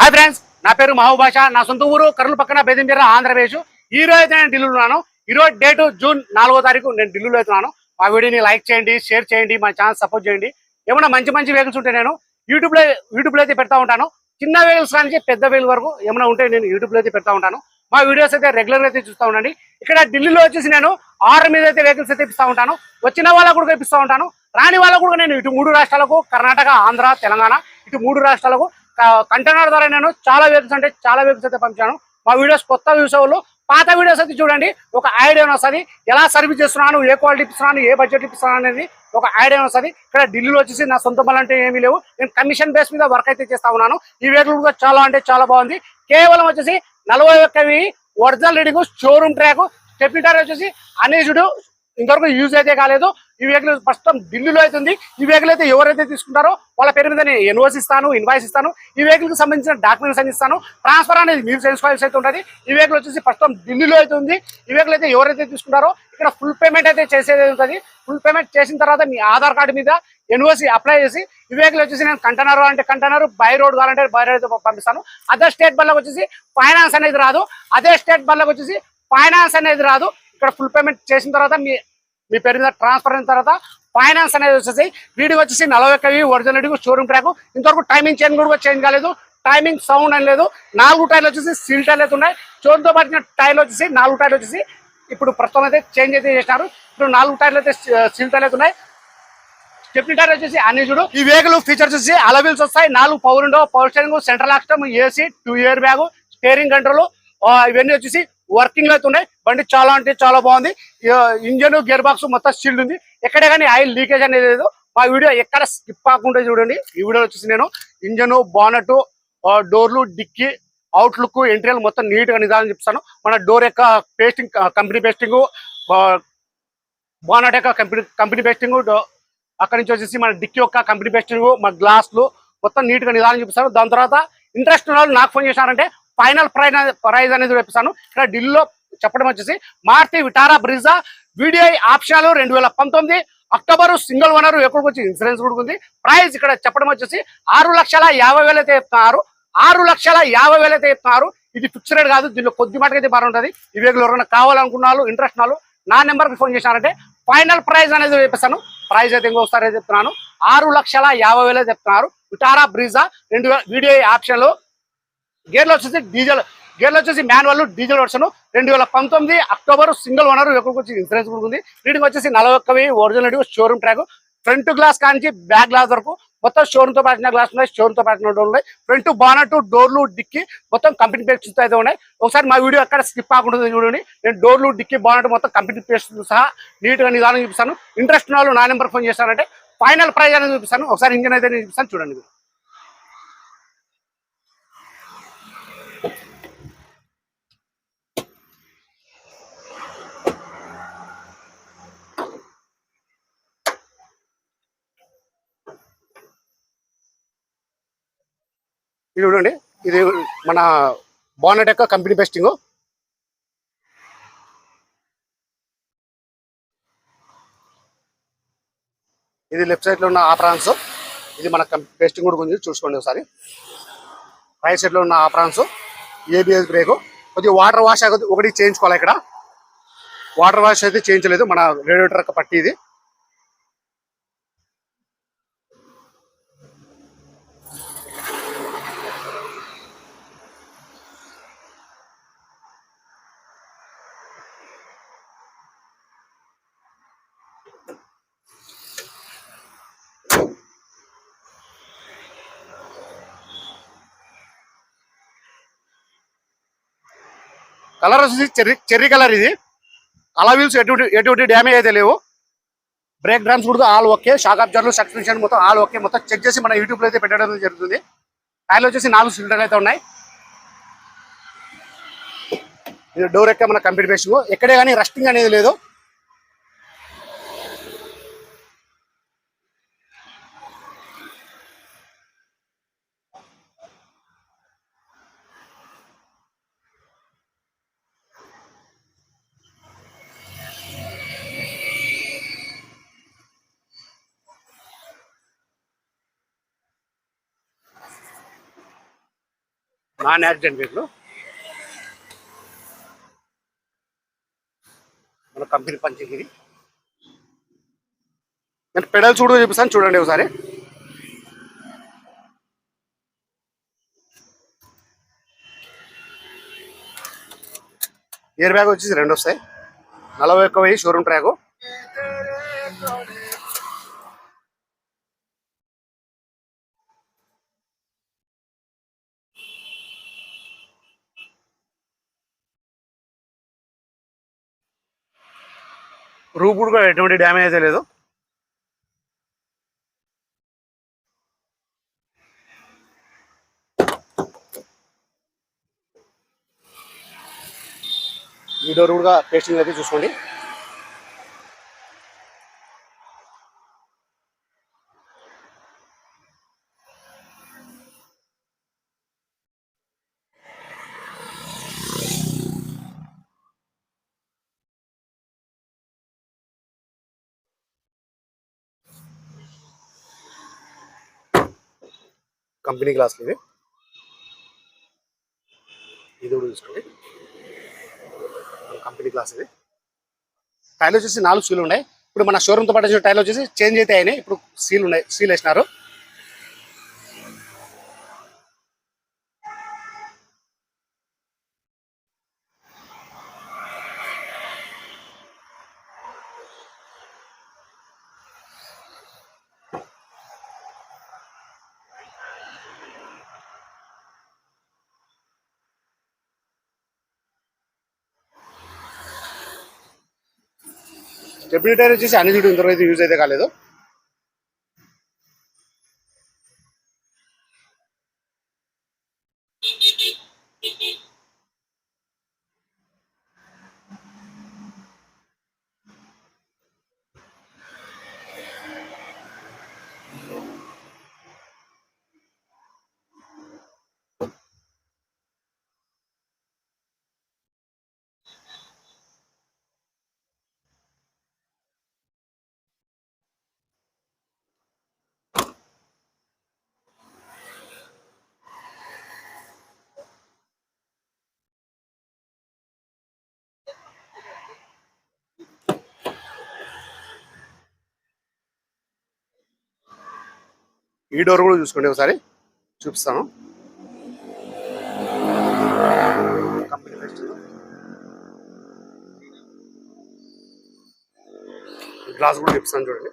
Hi friends నా పేరు మహబూబ్ నా సొంత ఊరు కర్నూలు పక్కన బేదింపేర ఆంధ్రప్రదేశ్. ఈ రోజు అయితే నేను ఢిల్లీలో ఉన్నాను. ఈరోజు డేటు జూన్ నాలుగో తారీఖు నేను ఢిల్లీలో అవుతున్నాను మా వీడియోని లైక్ చేయండి షేర్ చేయండి మా ఛానల్ సపోర్ట్ చేయండి. ఏమైనా మంచి మంచి వెహికల్స్ ఉంటే నేను యూట్యూబ్లో యూట్యూబ్లో అయితే పెడతా ఉంటాను. చిన్న వెహికల్స్ నుంచి పెద్ద వెహికల్ వరకు ఏమైనా ఉంటే నేను యూట్యూబ్లో అయితే పెడతా ఉంటాను. మా వీడియోస్ అయితే రెగ్యులర్ అయితే చూస్తూ ఉండండి. ఇక్కడ ఢిల్లీలో వచ్చేసి నేను ఆరు మీద అయితే వెహికల్స్ అయితే ఇప్పిస్తూ ఉంటాను. వచ్చిన వాళ్ళకు కూడా ఇప్పిస్తూ ఉంటాను. రాని వాళ్ళకు కూడా నేను ఇటు మూడు రాష్ట్రాలకు కర్ణాటక ఆంధ్ర తెలంగాణ ఇటు మూడు రాష్ట్రాలకు కంటైనర్ ద్వారా నేను చాలా వెహికల్స్ అంటే చాలా వెహికల్స్ అయితే పంపించాను. మా వీడియోస్ కొత్త వ్యూస్ వాళ్ళు పాత వీడియోస్ అయితే చూడండి ఒక ఐడియా వస్తుంది. ఎలా సర్వీస్ చేస్తున్నాను ఏ క్వాలిటీ ఇస్తున్నాను ఏ బడ్జెట్ ఇస్తున్నాను అనేది ఒక ఐడియా వస్తుంది. ఇక్కడ ఢిల్లీలో వచ్చేసి నా సొంత పనులు అంటే ఏమీ లేవు. నేను కమిషన్ బేస్ మీద వర్క్ అయితే చేస్తా ఉన్నాను. ఈ వెహికల్ కూడా చాలా అంటే చాలా బాగుంది. కేవలం వచ్చేసి నలభై ఒక్కవి original reading showroom track step వచ్చేసి అనేజుడు ఇంతవరకు యూజ్ అయితే కాలేదు. ఈ వెహికల్ ప్రస్తుతం ఢిల్లీలో అవుతుంది ఈ వెహికల్ అయితే ఎవరైతే తీసుకుంటారో వాళ్ళ పేరు మీద నేను ఎన్ఓసి ఇస్తాను ఇన్వాయిస్ ఇస్తాను. ఈ వెహికల్కి సంబంధించిన డాక్యుమెంట్స్ అని ఇస్తాను. ట్రాన్స్ఫర్ అనేది మీరు చేసుకోవాల్సి అయితే ఉంటుంది. ఈ వెహికల్ వచ్చేసి ప్రస్తుతం ఢిల్లీలో అయితే ఉంది. ఈ వెహికల్ అయితే ఎవరైతే తీసుకుంటారో ఇక్కడ ఫుల్ పేమెంట్ అయితే చేసేది ఉంటుంది. ఫుల్ పేమెంట్ చేసిన తర్వాత మీ ఆధార్ కార్డు మీద ఎన్ఓసి అప్లై చేసి ఈ వెహికల్ వచ్చేసి నేను కంటైనర్ అంటే కంటైనర్ బై రోడ్ కావాలంటే బై రోడ్ అయితే పంపిస్తాను. అదర్ స్టేట్ బల్లకు వచ్చేసి ఫైనాన్స్ అనేది రాదు. అదే స్టేట్ బల్లకు వచ్చేసి ఫైనాన్స్ అనేది రాదు. ఇక్కడ ఫుల్ పేమెంట్ చేసిన తర్వాత మీ మీ పేరు మీద ట్రాన్స్ఫర్ అయిన తర్వాత ఫైనాన్స్ అనేది వచ్చేసి వీడికి వచ్చేసి నలభై ఒక్క ఒరిజినల్ షోరూమ్ ట్రాక్ ఇంతవరకు టైమింగ్ చేంజ్ కూడా చేంజ్ కాలేదు. టైమింగ్ సౌండ్ అని లేదు. నాలుగు టైర్లు వచ్చేసి సీల్ టైర్లు అయితే ఉన్నాయి. చోటుతో పట్టిన టైర్లు వచ్చేసి నాలుగు టైర్లు వచ్చేసి ఇప్పుడు ప్రస్తుతం అయితే చేంజ్ అయితే చేసినారు. ఇప్పుడు నాలుగు టైర్లు అయితే సీల్ టైర్లు అయితే ఉన్నాయి. స్టెప్ని టైర్ వచ్చేసి అన్నిజుడు ఈ వెహికల్ ఫీచర్స్ వచ్చి అలవిల్స్ వస్తాయి. నాలుగు power window power steering central ఆక్స్టమ్ AC two airbag steering control ఇవన్నీ వచ్చేసి వర్కింగ్ అయితే ఉన్నాయి. బండి చాలా అంటే చాలా బాగుంది. ఇంజన్ గేర్ బాక్స్ మొత్తం స్టీల్ ఉంది. ఎక్కడే కానీ ఆయిల్ లీకేజ్ అనేది లేదు. మా వీడియో ఎక్కడ స్కిప్ కాకుండా చూడండి. ఈ వీడియోలో వచ్చేసి నేను ఇంజన్ బానట్ డోర్లు డిక్కి అవుట్లుక్ ఎంట్రీలు మొత్తం నీట్గా నిదానం చెప్తాను మన డోర్ యొక్క పేస్టింగ్ కంపెనీ పేస్టింగ్ బానట్ యొక్క కంపెనీ కంపెనీ పేస్టింగ్ అక్కడి నుంచి వచ్చేసి మన డిక్కీ యొక్క కంపెనీ పేస్టింగ్ మన గ్లాస్లు మొత్తం నీట్గా నిదానం చూపిస్తాను. దాని తర్వాత ఇంట్రెస్ట్ ఉన్న నాకు ఫోన్ చేశారంటే ఫైనల్ ప్రైజ్ ప్రైజ్ అనేది చూపిస్తాను. ఇక్కడ ఢిల్లీలో చెప్పడం వచ్చేసి మార్తి విటారా బ్రిజా వీడిఐ ఆప్షన్లు రెండు వేల పంతొమ్మిది అక్టోబర్ సింగిల్ ఓనర్ ఎక్కడికి వచ్చి ఇన్సూరెన్స్ కూడా ఉంది. ప్రైస్ ఇక్కడ చెప్పడం వచ్చేసి ఆరు లక్షల యాభై వేలు అయితే చెప్తున్నారు. ఆరు లక్షల యాభై వేలు అయితే చెప్తున్నారు. ఇది ఫిక్స్డ్ రేట్ కాదు దీనిలో కొద్ది మాటకైతే అయితే బాగుంటుంది ఈ ఎవరైనా కావాలనుకున్న ఇంట్రెస్ట్ వాళ్ళు నా నెంబర్కి ఫోన్ చేశారంటే ఫైనల్ ప్రైజ్ అనేది చెప్పేస్తాను ప్రైజ్ అయితే ఇంకో వస్తారని చెప్తున్నాను. ఆరు లక్షల యాభై వేలు చెప్తున్నారు. విటారా బ్రిజా రెండు వీడియో ఆప్షన్లు. గేర్లు వచ్చేసి డీజిల్ గేర్లు వచ్చేసి మాన్యువల్ డీజిల్ వర్షన్ రెండు వేల పంతొమ్మిది అక్టోబర్ సింగిల్ ఓనర్ ఎక్కడికి వచ్చి ఇన్సూరెన్స్ కూడా ఉంది. రీడింగ్ వచ్చేసి నలభై ఒక్కవి original showroom track front glass కానించి బ్యాక్ గ్లాస్ వరకు మొత్తం షోరూమ్తో పాటిన గ్లాస్ ఉన్నాయి షోరూమ్తో పాటిన డోర్లు ఉన్నాయి. ఫ్రంట్ బానట్ డోర్లు డిక్కి మొత్తం కంపెనీ పేస్ట్ అయితే ఉన్నాయి. ఒకసారి మా వీడియో ఎక్కడ స్కిప్ కాకుండా చూడండి. నేను డోర్లు డిక్కి బానట్ మొత్తం కంపెనీ పేస్ట్ సహా నీట్గా నిదానం చూపిస్తాను. ఇంట్రెస్ట్ ఉన్న వాళ్ళు నా నెంబర్ ఫోన్ చేస్తానంటే ఫైనల్ ప్రైజ్ అనేది చూపిస్తాను. ఒకసారి ఇంజన్ అయితే నేను చూపిస్తాను చూడండి. ఇది చూడండి. ఇది మన బానెట్ యొక్క కంపెనీ పేస్టింగ్ ఇది లెఫ్ట్ సైడ్లో ఉన్న ఆప్రాన్స్ ఇది మన పేస్టింగ్ కూడా కొంచెం చూసుకోండి ఒకసారి. రైట్ సైడ్లో ఉన్న ఆప్రాన్స్ ఏబిఎస్ బ్రేక్. కొద్దిగా వాటర్ వాష్ ఒకటి చేయించుకోవాలి ఇక్కడ. వాటర్ వాష్ అయితే చేయించలేదు. మన రేడియేటర్ యొక్క పట్టి ఇది. కలర్ వచ్చేసి చెర్రీ చెర్రీ కలర్ ఇది. అలా వీల్స్ ఎటువంటి ఎటువంటి డ్యామేజ్ అయితే లేవు. బ్రేక్ డ్రమ్స్ కూడా ఆల్ ఓకే షాక్ అబ్జర్లు సస్పెన్షన్ మొత్తం ఆల్ ఓకే మొత్తం చెక్ చేసి మన యూట్యూబ్లో అయితే పెట్టడం జరుగుతుంది. టైర్లు వచ్చేసి నాలుగు సిలిండర్లు అయితే ఉన్నాయి. ఇది డోర్ ఎక్క మన కంప్లీట్ బేసింగ్ ఎక్కడే కానీ రస్టింగ్ అనేది లేదు. నాన్ యాక్సిడెంట్ వెహికల్ మన కంపెనీ పంచగిరి. నేను పెడల్ చూడు చూపిస్తాను చూడండి ఒకసారి. ఇయర్ బ్యాగ్ వచ్చేసి రెండు వస్తాయి. నలభై ఒక్క వెయ్యి షోరూమ్ ట్రాక్. రూపుడు కూడా ఎటువంటి డ్యామేజ్ అయితే లేదు. ఈ డోర్ కూడా పేస్టింగ్ అయితే చూసుకోండి. కంపెనీ గ్లాసులు ఇవి ఇది కూడా చూసుకోండి. కంపెనీ గ్లాస్ ఇది. టైల్ వచ్చేసి నాలుగు సీలు ఉన్నాయి. ఇప్పుడు మన షోరూమ్తో పాటు వచ్చిన టైల్ వచ్చేసి చేంజ్ అయితే అయినాయి. ఇప్పుడు సీల్ ఉన్నాయి. సీల్ వేసినారు. స్టెబిలిటీ వచ్చేసి అన్ని చూడు ఇంతవరకు యూజ్ అయితే కాలేదు. ఈ డోర్ కూడా చూసుకోండి ఒకసారి. చూపిస్తాను. గ్లాస్ కూడా చూపిస్తాను చూడండి.